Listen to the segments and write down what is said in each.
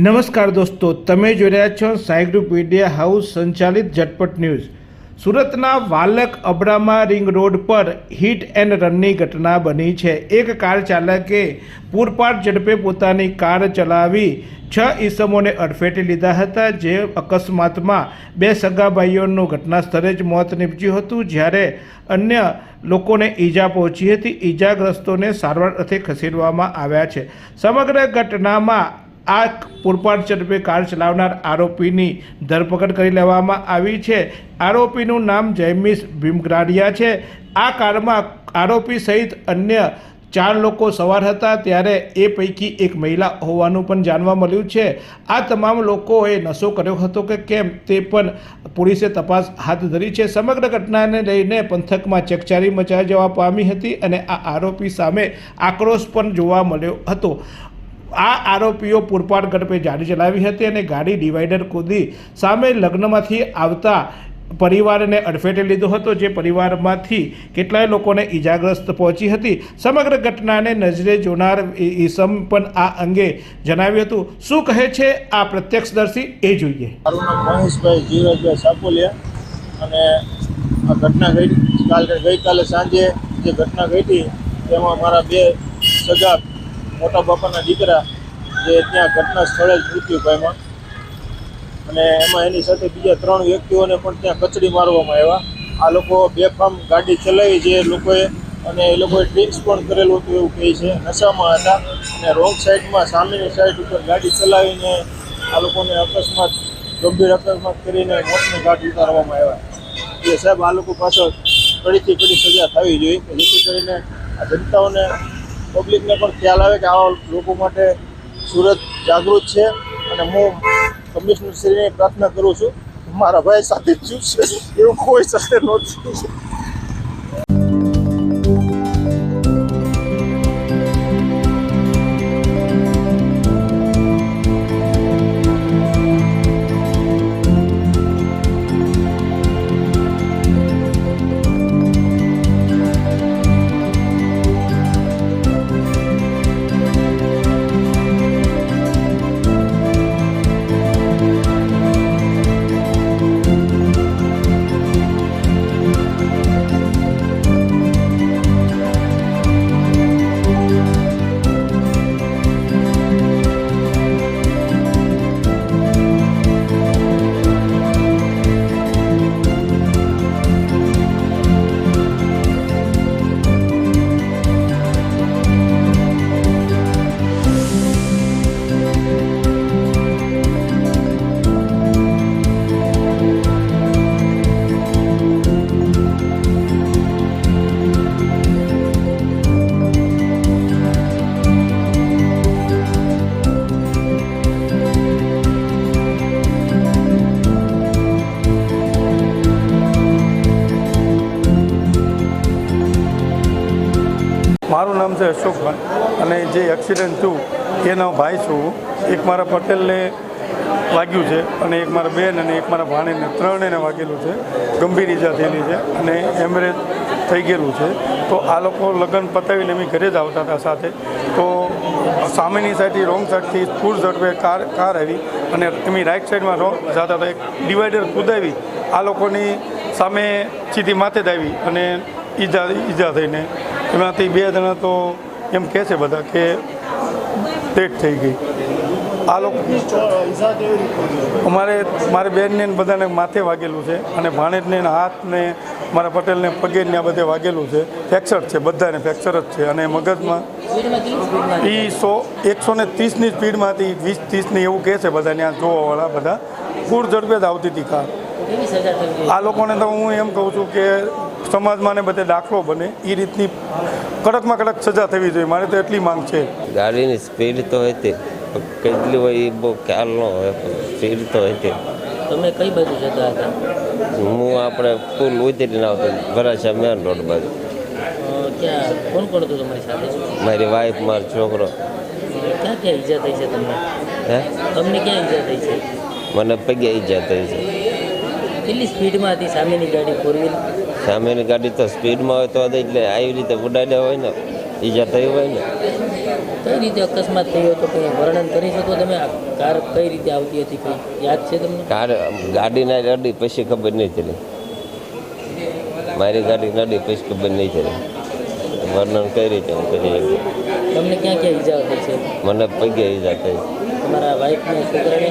નમસ્કાર દોસ્તો, તમે જોઈ રહ્યા છો સાઈ ગ્રુપ મીડિયા હાઉસ સંચાલિત ઝટપટ ન્યૂઝ. સુરતના વાલક અબ્રામા રિંગ રોડ પર હિટ એન્ડ રનની ઘટના બની છે. એક કાર ચાલકે પૂરપાટ ઝડપે પોતાની કાર ચલાવી છ ઈસમોને અડફેટે લીધા હતા, જે અકસ્માતમાં બે સગા ભાઈઓનું ઘટના સ્થળે જ મોત નીપજ્યું હતું. જ્યારે અન્ય લોકોને ઈજા પહોંચી હતી, ઈજાગ્રસ્તોને સારવાર અર્થે ખસેડવામાં આવ્યા છે. સમગ્ર ઘટનામાં આ પૂરપાટ ઝડપે કાર ચલાવનાર આરોપીની ધરપકડ કરી લેવામાં આવી છે. આરોપીનું નામ જૈમિસ ભીમગ્રાડિયા છે. આ કારમાં આરોપી સહિત અન્ય ચાર લોકો સવાર હતા ત્યારે એ પૈકી એક મહિલા હોવાનું પણ જાણવા મળ્યું છે. આ તમામ લોકોએ નશો કર્યો હતો કે કેમ તે પણ પોલીસે તપાસ હાથ ધરી છે. સમગ્ર ઘટનાને લઈને પંથકમાં ચકચારી મચાઈ જવા પામી હતી અને આ આરોપી સામે આક્રોશ પણ જોવા મળ્યો હતો. આ આરોપીઓ પૂરપાટ ઝડપે ગાડી ચલાવી હતી અને ગાડી ડિવાઈડર કૂદી સામે લગ્નમાંથી આવતા પરિવારને અડફેટે લીધો હતો, જે પરિવારમાંથી કેટલાય લોકોને ઈજાગ્રસ્ત પહોંચી હતી. સમગ્ર ઘટનાને નજરે જોનાર ઈસમ પણ આ અંગે જણાવ્યું હતું. શું કહે છે આ પ્રત્યક્ષદર્શી? એ જોઈએ. મારું નામ મહેશભાઈ જીવરાજભાઈ સાપોલિયા અને આ ઘટના ગઈ કાલે ગઈકાલે સાંજે જે ઘટના ઘટી, તેમાં મારા બે સગા મોટા બાપાના દીકરા જે ત્યાં ઘટના સ્થળે જ મૃત્યુ પામ્યા. અને એમાં એની સાથે બીજા ત્રણ વ્યક્તિઓને પણ ત્યાં કચડી મારવામાં આવ્યા. આ લોકો બેફામ ગાડી ચલાવી જે લોકોએ અને એ લોકોએ ડ્રિંક્સ પણ કરેલું હતું એવું કહે છે. નશામાં હતા અને રોંગ સાઈડમાં, સામેની સાઈડ ઉપર ગાડી ચલાવીને આ લોકોને અકસ્માત, ગંભીર અકસ્માત કરીને મોતને ઘાટ ઉતારવામાં આવ્યા. એ સાહેબ આ લોકો પાછળ કડીથી કડી સજા થવી જોઈએ જેથી કરીને આ જનતાઓને પબ્લિકને પણ ખ્યાલ આવે કે આવા લોકો માટે સુરત જાગૃત છે. અને હું કમિશનરશ્રીને પ્રાર્થના કરું છું. મારા ભાઈ સાથે જ છું. એવું કોઈ સાથે નહોતું અને એક્સિડન્ટ થયું, એના ભાઈ છું. એક મારા પટેલને વાગ્યું છે અને એક મારા બેન અને એક મારા ભાણીને ત્રણેને વાગેલું છે. ગંભીર ઈજા થયેલી છે અને એમરેજ થઈ ગયેલું છે. તો આ લોકો લગ્ન પતાવીને અમે ઘરે જ આવતા હતા સાથે. તો સામેની સાઈડથી, રોંગ સાઈડથી ફૂલ ઝડપે કાર કાર આવી અને એમની રાઈટ સાઈડમાં રોંગ જતા હતા. એક ડિવાઈડર કુદાવી, આ લોકોની સામે સીધી માથે જ આવી અને ઈજા ઈજા થઈને. એમાંથી બે જણા તો એમ કહે છે બધા કે ડેટ થઈ ગઈ. આ લોકો અમારે મારી બેનને બધાને માથે વાગેલું છે અને ભાણેજને હાથને મારા પટેલને પગે ને આ બધે વાગેલું છે. ફ્રેક્ચર છે બધાને ફ્રેક્ચર જ છે અને મગજમાં એ સો એકસો ને ત્રીસની સ્પીડમાંથી વીસ ત્રીસની એવું કહે છે બધા ત્યાં જોવાવાળા બધા. પૂર ઝડપે જ આવતી હતી કાર. આ લોકોને તો હું એમ કહું છું કે સમાજમાં ને બધે દાખલો બને એ રીતની કડકમાં કડક સજા થવી જોઈએ. મારે તો એટલી માંગ છે. ગાડીની સ્પીડ તો હતી કેટલી હોય એ બહુ ખ્યાલ ન હોય સ્પીડ તો હતી. તમે કઈ બાજુ જતા હતા? હું આપણે પુલ ઉતરીને આવતો ભરાશા મેન રોડ બાજુ. ક્યાં? કોણ કોણ હતું તમારી સાથે? મારી વાઈફ મારો છોકરો. ક્યાં ક્યાં ઈજા થઈ છે તમને? હે? તમને ક્યાં ઈજા થઈ છે? મને પગે ઈજા થઈ છે. કેટલી સ્પીડમાં હતી સામેની ગાડી ફોર વ્હીલ સામેની ગાડી તો સ્પીડમાં હોય તો એટલે આવી રીતે ઉડાડ્યા હોય ને ઈજા થઈ હોય ને. કઈ રીતે અકસ્માત થયો તો કંઈ વર્ણન કરી શકો તમે? કાર કઈ રીતે આવતી હતી? કંઈ યાદ છે તમને? કાર ગાડીના રડી પછી ખબર નહીં ચડી. મારી ગાડી રડી પછી ખબર નહીં ચડી. વર્ણન કઈ રીતે હું કરી તમને ક્યાં ક્યાં ઈજા થઈ છે? મને પગે ઈજા થઈ. તમારા વાઈફને છોકરાને?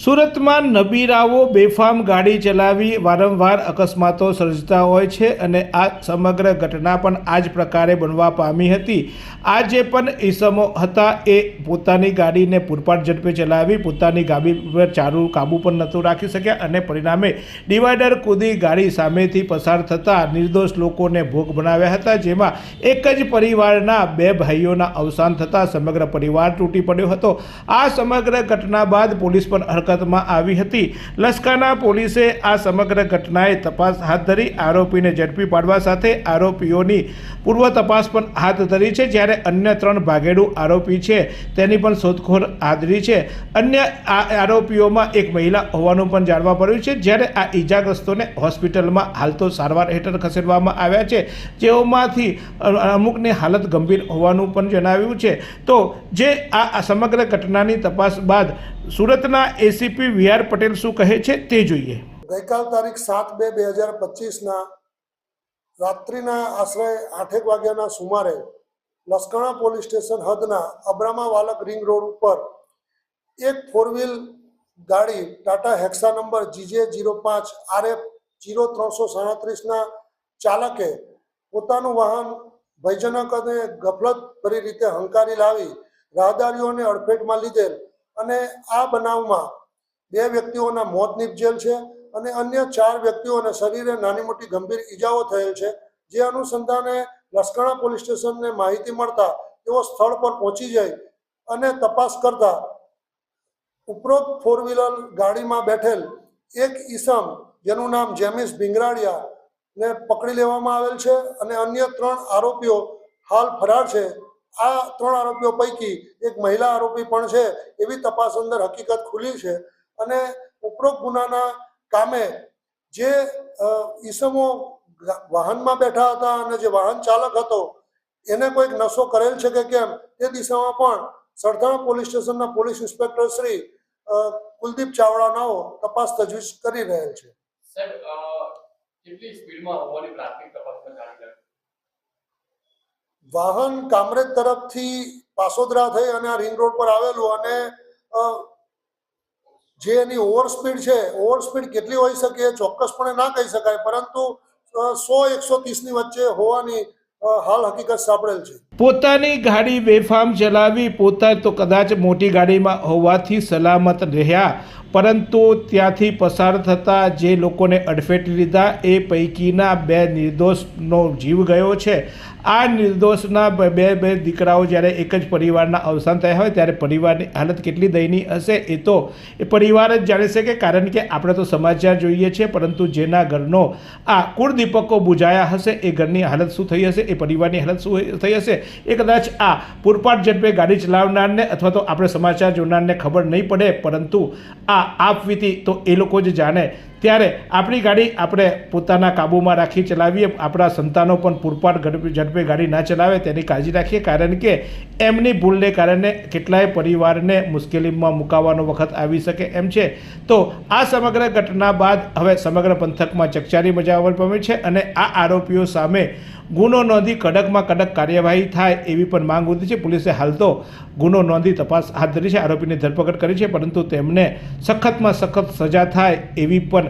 સુરતમાં નબીરાઓ બેફામ ગાડી ચલાવી વારંવાર અકસ્માતો સર્જતા હોય છે અને આ સમગ્ર ઘટના પણ આ જ પ્રકારે બનવા પામી હતી. આ જે પણ ઈસમો હતા એ પોતાની ગાડીને પૂરપાટ ઝડપે ચલાવી પોતાની ગાડી પર ચાલુ કાબુ પણ નહોતું રાખી શક્યા અને પરિણામે ડિવાઈડર કૂદી ગાડી સામેથી પસાર થતાં નિર્દોષ લોકોને ભોગ બનાવ્યા હતા, જેમાં એક જ પરિવારના બે ભાઈઓના અવસાન થતાં સમગ્ર પરિવાર તૂટી પડ્યો હતો. આ સમગ્ર ઘટના બાદ પોલીસ પણ હરકતમાં આવી હતી. લશ્કરના પોલીસે આ સમગ્ર ઘટનાએ તપાસ હાથ ધરી આરોપીને ઝડપી પાડવા સાથે આરોપીઓની પૂર્વ તપાસ પણ હાથ ધરી છે. જ્યારે અન્ય ત્રણ ભાગેડુ આરોપી છે, તેની પણ શોધખોળ હાજરી છે. અન્ય આરોપીઓમાં એક મહિલા હોવાનું પણ જાણવા પડ્યું છે. જ્યારે આ ઈજાગ્રસ્તોને હોસ્પિટલમાં હાલ તો સારવાર હેઠળ ખસેડવામાં આવ્યા છે. જેઓમાંથી અમુકની હાલત ગંભીર હોવાનું પણ જણાવ્યું છે. તો જે આ સમગ્ર ઘટનાની તપાસ બાદ સુરતના એસીપી વી આર પટેલ શું કહે છે તે જોઈએ. ગઈકાલ તારીખ સાત બે બે હજાર પચીસના રાત્રિના આશરે આઠેક વાગ્યાના સુમારે લસકાણા પોલીસ સ્ટેશન હદના અબ્રામા વાલક રિંગ રોડ ઉપર એક ફોર વ્હીલ ગાડી Tata Hexa number GJ zero પાંચ આરએફ જીરો ત્રણસો સાડત્રીસના ચાલકે પોતાનું વાહન ભયજનક અને ગફલત ભરી રીતે હંકારી લાવી રાહદારીઓને અડફેટમાં લીધેલ અને આ બનાવમાં બે વ્યક્તિઓના મોત નીપજેલ છે અને અન્ય ચાર વ્યક્તિઓને શરીરે નાની મોટી ગંભીર ઈજાઓ થયેલ છે. જે અનુસંધાને લસકાણા પોલીસ સ્ટેશનને માહિતી મળતા તેઓ સ્થળ પર પહોંચી જાય અને તપાસ કરતા ઉપરોક્ત ફોર વ્હીલર ગાડીમાં બેઠેલ એક ઈસમ, જેનું નામ જેમિસ ભીંગરાડિયા, ને પકડી લેવામાં આવેલ છે અને અન્ય ત્રણ આરોપીઓ હાલ ફરાર છે. આ ત્રણ આરોપીઓ પૈકી એક મહિલા આરોપી પણ છે, એવી તપાસ અંદર હકીકત ખુલી છે. અને ઉપરોક્ત ગુનાના કામે જે ઈસમો વાહનમાં બેઠા હતા અને જે વાહન ચાલક હતો, એને કોઈક નશો કરેલ છે કે કેમ? તે દિશામાં પણ સરથાણા પોલીસ સ્ટેશનના પોલીસ ઇન્સ્પેક્ટર શ્રી કુલદીપ ચાવડાનાઓ તપાસ તજવીજ કરી રહેલ છે. કેટલી સ્પીડમાં હોવાની પ્રાથમિક તપાસમાં જાણ વાહન કામરેજ તરફથી પાસોદરા થઈ અને આ રિંગ રોડ પર આવેલું અને જે એની ઓવર સ્પીડ છે, ઓવર સ્પીડ કેટલી હોઈ શકે એ ચોક્કસપણે ના કહી શકાય, પરંતુ સો એકસો ત્રીસની વચ્ચે હોવાની હાલ હકીકત સાંભળેલ છે. પોતાની ગાડી બેફામ ચલાવી, પોતા તો કદાચ મોટી ગાડીમાં હોવાથી સલામત રહ્યા, પરંતુ ત્યાંથી પસાર થતા જે લોકોને અડફેટ લીધા, એ પૈકીના બે નિર્દોષનો જીવ ગયો છે. આ નિર્દોષના બ- બે દીકરાઓ જ્યારે એક જ પરિવારના અવસાન થયા હોય ત્યારે પરિવારની હાલત કેટલી દયનીય હશે એ તો એ પરિવાર જ જાણી શકે કારણ કે આપણે તો સમાચાર જોઈએ છીએ, પરંતુ જેના ઘરનો આ કુળદીપકો બુજાયા હશે, એ ઘરની હાલત શું થઈ હશે, એ પરિવારની હાલત શું થઈ હશે, એ કદાચ આ પૂરપાટ ઝડપે ગાડી ચલાવનારને અથવા તો આપણે સમાચાર જોનારને ખબર નહીં પડે, પરંતુ આ આપવીતી તો એ લોકો જ જાણે ત્યારે આપણી ગાડી આપણે પોતાના કાબૂમાં રાખી ચલાવીએ. આપણા સંતાનો પણ પૂરપાટ ઝડપે ગાડી ના ચલાવે તેની કાળજી રાખીએ. કારણ કે એમની ભૂલને કારણે કેટલાય પરિવારને મુશ્કેલીમાં મુકાવાનો વખત આવી શકે એમ છે. તો આ સમગ્ર ઘટના બાદ હવે સમગ્ર પંથકમાં ચકચારી મજાવવા પામી છે અને આ આરોપીઓ સામે ગુનો નોંધી કડકમાં કડક કાર્યવાહી થાય એવી પણ માંગ ઉઠી છે. પોલીસે હાલ તો ગુનો નોંધી તપાસ હાથ ધરી છે. આરોપીની ધરપકડ કરી છે, પરંતુ તેમને સખતમાં સખત સજા થાય એવી પણ